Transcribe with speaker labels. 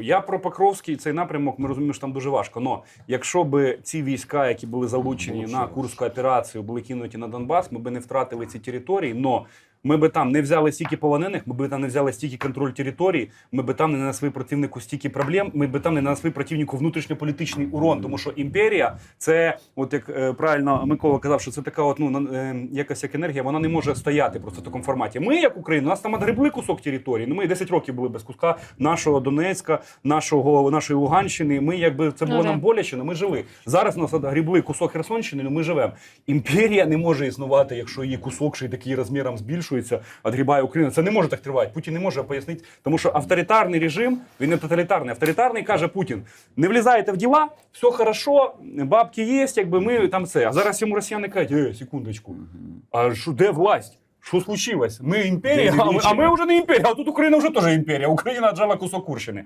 Speaker 1: Я про Покровський цей напрямок. Ми розуміємо, що там дуже важко. Но якщо б ці війська, які були залучені на Курську операцію, були кинуті на Донбас, ми б не втратили ці території. Но ми би там не взяли стільки полонених, ми би там не взяли стільки контроль території, ми би там не нанесли противнику стільки проблем, ми би там не нанесли противнику внутрішньополітичний урон. Тому що імперія це, от як е, правильно Микола казав, що це така, от ну е, якась як енергія, вона не може стояти просто в такому форматі. Ми, як Україна, у нас там відгребли кусок території. Ну ми 10 років були без куска нашого Донецька, нашого нашої Луганщини. Ми якби це було
Speaker 2: Ну,
Speaker 1: нам боляче, але ми жили. Зараз у нас грібли кусок Херсонщини, але ми живемо. Імперія не може існувати, якщо її кусок ще й такий розміром збільшується, відгрібає Україна. Це не може так тривати. Путін не може пояснити, тому що авторитарний режим, він не тоталітарний. Авторитарний каже Путін: не влізаєте в діла, все хорошо, бабки є, якби ми там це. А зараз йому росіяни кажуть, е, секундочку, а що де власть? Що случилось? Ми імперія, а ми, а ми вже не імперія, а тут Україна вже теж імперія. Україна джава кусок Курщини.